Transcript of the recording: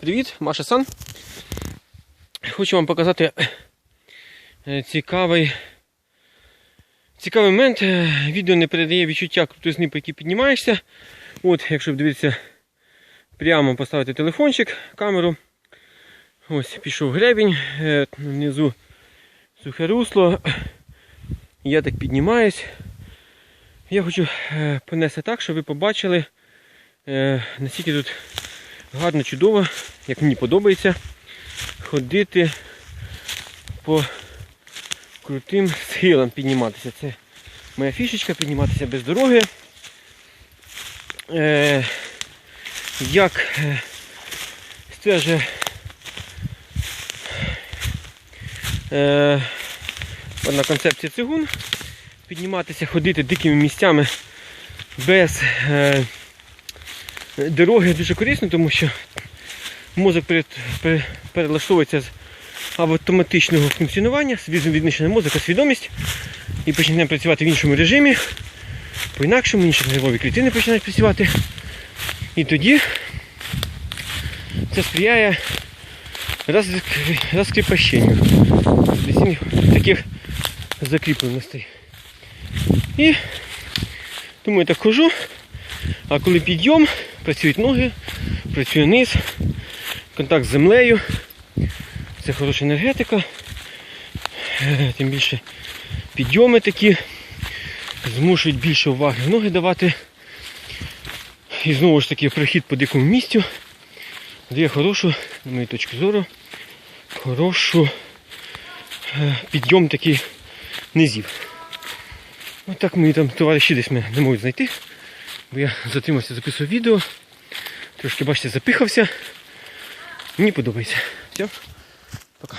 Привіт, Маша Сан. Хочу вам показати е, цікавий, цікавий момент. Е, Відео не передає відчуття крутизни, по якій піднімаєшся. От, якщо дивитися, прямо поставити телефончик, камеру. Ось пішов гребінь, е, внизу сухе русло. Я так піднімаюсь. Я хочу понести так, щоб ви побачили, наскільки тут гарно, чудово, як мені подобається, ходити по крутим схилам підніматися. Це моя фішечка підніматися без дороги. Е, як е, стверджує е, одна концепція цигун, підніматися, ходити дикими місцями без е, дороги дуже корисно, тому що мозок перелаштовується з автоматичного функціонування, відмічена мозок, свідомість і почне працювати в іншому режимі, по-інакшому, інші нервові клітини починають працювати. І тоді це сприяє розк- розкріпощенню таких закріпленостей. І тому я так хожу, а коли підйом, працюють ноги, працює низ, контакт з землею. Це хороша енергетика. Е, Тим більше підйоми такі змушують більше уваги в ноги давати. І знову ж таки прохід по дикому місцю дає хорошу, з моєї точки зору, хорошу е, підйом такий низів. Ось так мої там товариші десь мене не можуть знайти. Бо я затримався, записував відео. Трошки, бачите, запихався. Мені подобається. Все, пока.